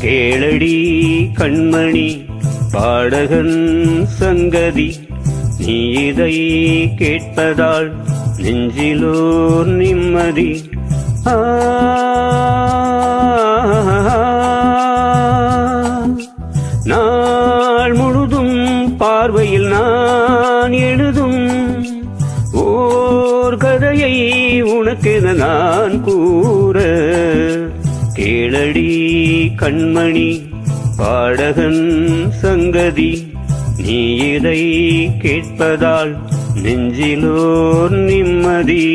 கேளடி கண்மணி பாடகன் சங்கதி நீ இதை கேட்பதால் நெஞ்சிலோர் நிம்மதி. நாள் முழுதும் பார்வையில் நான் எழுதும் ஓர் கதையை உனக்கென நான் கூற கேளடி கண்மணி பாடகன் சங்கதி நீ இதை கேட்பதால் நெஞ்சிலோர் நிம்மதி.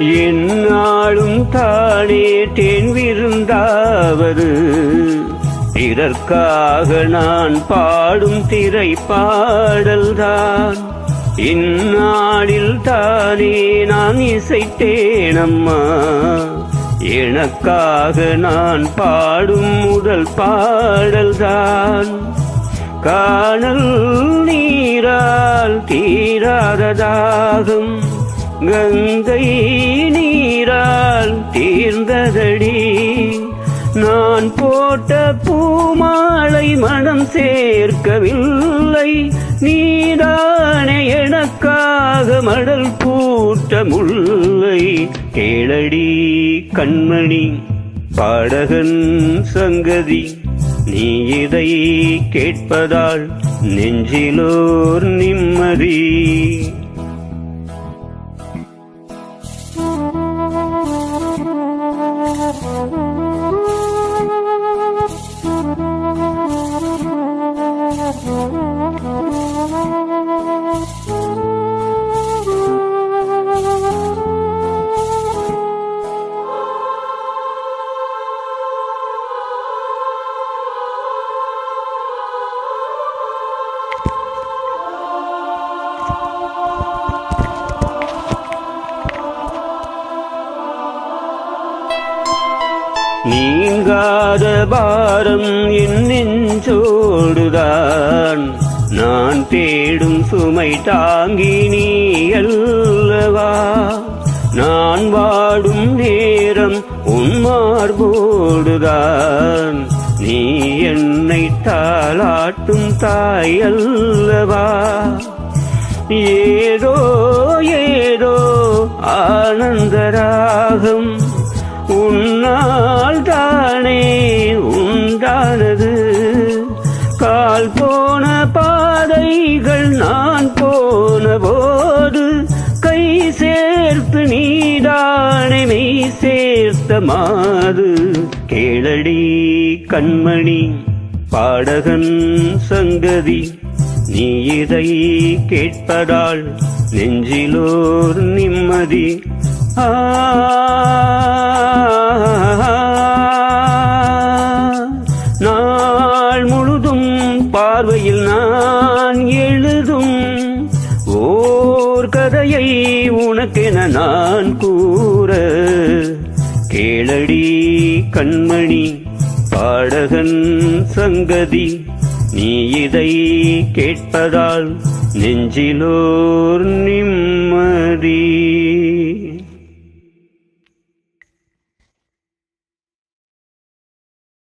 என்னாலும் தானே தேன் விருந்தாவது. இதற்காக நான் பாடும் திரை பாடல்தான் இந்நாளில் தானே நான் இசைத்தேனம்மா. எனக்காக நான் பாடும் முதல் பாடல்தான். காணல் நீரால் தீராததாகும் கங்கை நீரால் தீர்ந்ததடி. நான் போட்ட பூமாலை மனம் சேர்க்கவில்லை. நீதானே எனக்காக மடல் பூட்ட முல்லை கேளடி கண்மணி பாடகன் சங்கதி நீ இதை கேட்பதால் நெஞ்சிலோர் நிம்மதி. நீங்காத பாரம் என் நெஞ்சோடுதான். நான் தேடும் சுமை தாங்கி நீ அல்லவா? நான் வாடும் நேரம் உன்மார்போடுதான் நீ என்னை தாளாட்டும் தாய் அல்லவா? ஏதோ ஏதோ ஆனந்தராகம் உன்னா வாழது. கால் போன பாதைகள் நான் போன போது கை சேர்த்து நீதானே மெய் சேர்த்த மாது. கேளடி கண்மணி பாடகன் சங்கதி நீ இதை கேட்பதால் நெஞ்சிலோர் நிம்மதி. ஆ பார்வையில் நான் எழுதும் ஓர் கதையை உனக்கென நான் கூற. கேளடி கண்மணி பாடகன் சங்கதி நீ இதை கேட்பதால் நெஞ்சிலோர்